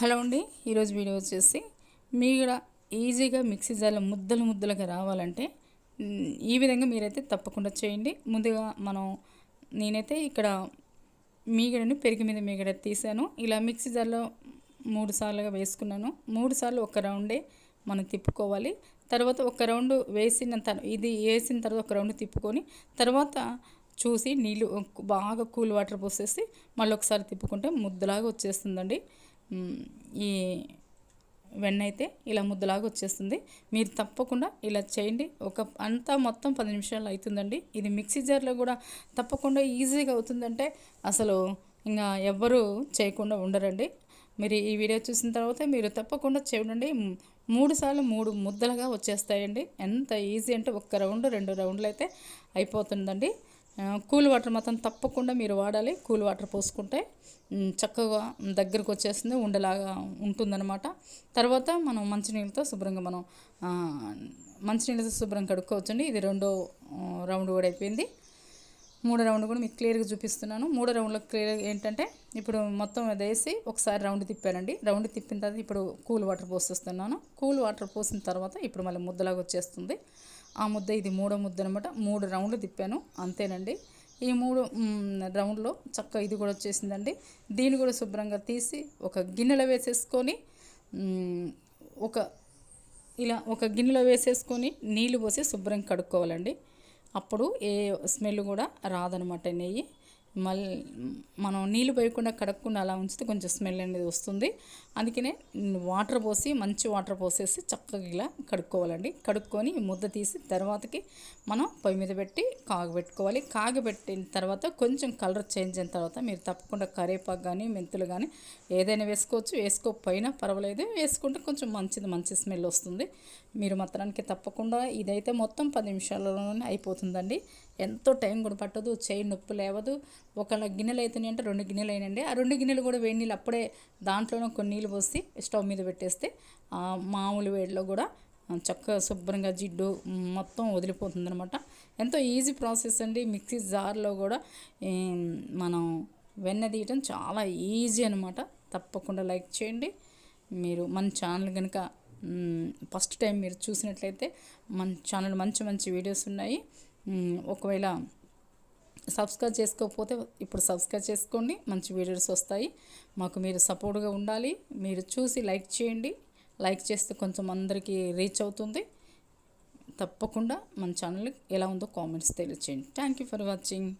Hello అండి ఈరోజు video వచ్చేసి కూడా ఈజీగా మిక్సీ జార్లో ముద్దలు ముద్దలుగా రావాలంటే ఈ విధంగా మీరైతే తప్పకుండా చేయండి. ముందుగా మనం నేనైతే ఇక్కడ మీగడని పెరిగి మీద మీగడ తీసాను. ఇలా మిక్సీ జార్లో మూడు సార్లుగా వేసుకున్నాను. మూడు సార్లు ఒక రౌండే మనం తిప్పుకోవాలి. తర్వాత ఒక రౌండ్ వేసిన తర్వాత ఇది వేసిన తర్వాత ఒక రౌండ్ తిప్పుకొని తర్వాత చూసి నీళ్ళు బాగా కూల్ వాటర్ పోసేసి మళ్ళీ ఒకసారి తిప్పుకుంటే ముద్దలాగా వచ్చేస్తుందండి. ఈ వెన్న అయితే ఇలా ముద్దలాగా వచ్చేస్తుంది. మీరు తప్పకుండా ఇలా చేయండి. ఒక అంతా మొత్తం పది నిమిషాలు అవుతుందండి. ఇది మిక్సీ జార్లో కూడా తప్పకుండా ఈజీగా అవుతుందంటే అసలు ఇంకా ఎవ్వరూ చేయకుండా ఉండరండి. మీరు ఈ వీడియో చూసిన తర్వాత మీరు తప్పకుండా చూడండి. మూడు సార్లు మూడు ముద్దలుగా వచ్చేస్తాయండి. ఎంత ఈజీ అంటే ఒక్క రౌండ్ రెండు రౌండ్లు అయితే అయిపోతుందండి. కూల్ వాటర్ మాత్రం తప్పకుండా మీరు వాడాలి. కూల్ వాటర్ పోసుకుంటే చక్కగా దగ్గరకు వచ్చేస్తుంది ఉండేలాగా ఉంటుందన్నమాట. తర్వాత మనం మంచినీళ్ళతో శుభ్రంగా మనం మంచినీళ్ళతో శుభ్రం కడుక్కోవచ్చండి. ఇది రెండో రౌండ్ కూడా అయిపోయింది. మూడో రౌండ్ కూడా మీకు క్లియర్గా చూపిస్తున్నాను. మూడో రౌండ్లో క్లియర్ ఏంటంటే ఇప్పుడు మొత్తం అది వేసి ఒకసారి రౌండ్ తిప్పానండి. రౌండ్ తిప్పిన తర్వాత ఇప్పుడు కూల్ వాటర్ పోసేస్తున్నాను. కూల్ వాటర్ పోసిన తర్వాత ఇప్పుడు మళ్ళీ ముద్దలాగా వచ్చేస్తుంది. ఆ ముద్ద ఇది మూడో ముద్ద అనమాట మూడు రౌండ్లు తిప్పాను. అంతేనండి. ఈ మూడు రౌండ్లో చక్క ఇది కూడా వచ్చేసిందండి. దీన్ని కూడా శుభ్రంగా తీసి ఒక గిన్నెలో వేసేసుకొని ఒక ఇలా ఒక గిన్నెలో వేసేసుకొని నీళ్ళు పోసి శుభ్రంగా కడుక్కోవాలండి. అప్పుడు ఏ స్మెల్ కూడా రాదనమాట నెయ్యి. మళ్ళీ మనం నీళ్ళు పోయకుండా కడగకుండా అలా ఉంచితే కొంచెం స్మెల్ అనేది వస్తుంది. అందుకనే వాటర్ పోసి మంచి వాటర్ పోసేసి చక్కగా ఇలా కడుక్కోవాలండి. కడుక్కొని ముద్ద తీసి తర్వాతకి మనం పొయ్యి మీద పెట్టి కాగబెట్టుకోవాలి. కాగబెట్టిన తర్వాత కొంచెం కలర్ చేంజ్ అయిన తర్వాత మీరు తప్పకుండా కరేపాకు కానీ మెంతులు కానీ ఏదైనా వేసుకోవచ్చు. వేసుకోకపోయినా పర్వాలేదు. వేసుకుంటే కొంచెం మంచిది మంచి స్మెల్ వస్తుంది. మీరు మాత్రానికి తప్పకుండా ఇదైతే మొత్తం పది నిమిషాలలోనే అయిపోతుందండి. ఎంతో టైం కూడా పట్టదు. చేయి నొప్పి లేవదు. ఒక గిన్నెలు అవుతున్నాయి అంటే రెండు గిన్నెలు అయినండి ఆ రెండు గిన్నెలు కూడా వేడి నీళ్ళు అప్పుడే దాంట్లోనే కొన్ని నీళ్ళు పోసి స్టవ్ మీద పెట్టేస్తే మామూలు వేడిలో కూడా చక్కగా శుభ్రంగా జిడ్డు మొత్తం వదిలిపోతుంది అనమాట ఎంతో ఈజీ ప్రాసెస్ అండి. మిక్సీ జార్లో కూడా మనం వెన్న తీయటం చాలా ఈజీ అనమాట తప్పకుండా లైక్ చేయండి. మీరు మన ఛానల్ కనుక ఫస్ట్ టైం మీరు చూసినట్లయితే మన ఛానల్ మంచి మంచి వీడియోస్ ఉన్నాయి. ఒకవేళ సబ్స్క్రైబ్ చేసుకోకపోతే ఇప్పుడు సబ్స్క్రైబ్ చేసుకోండి. మంచి వీడియోస్ వస్తాయి. మాకు మీరు సపోర్ట్గా ఉండాలి. మీరు చూసి లైక్ చేయండి. లైక్ చేస్తే కొంచెం అందరికీ రీచ్ అవుతుంది. తప్పకుండా మన ఛానల్ ఎలా ఉందో కామెంట్స్ తెలియచేయండి. Thank you for watching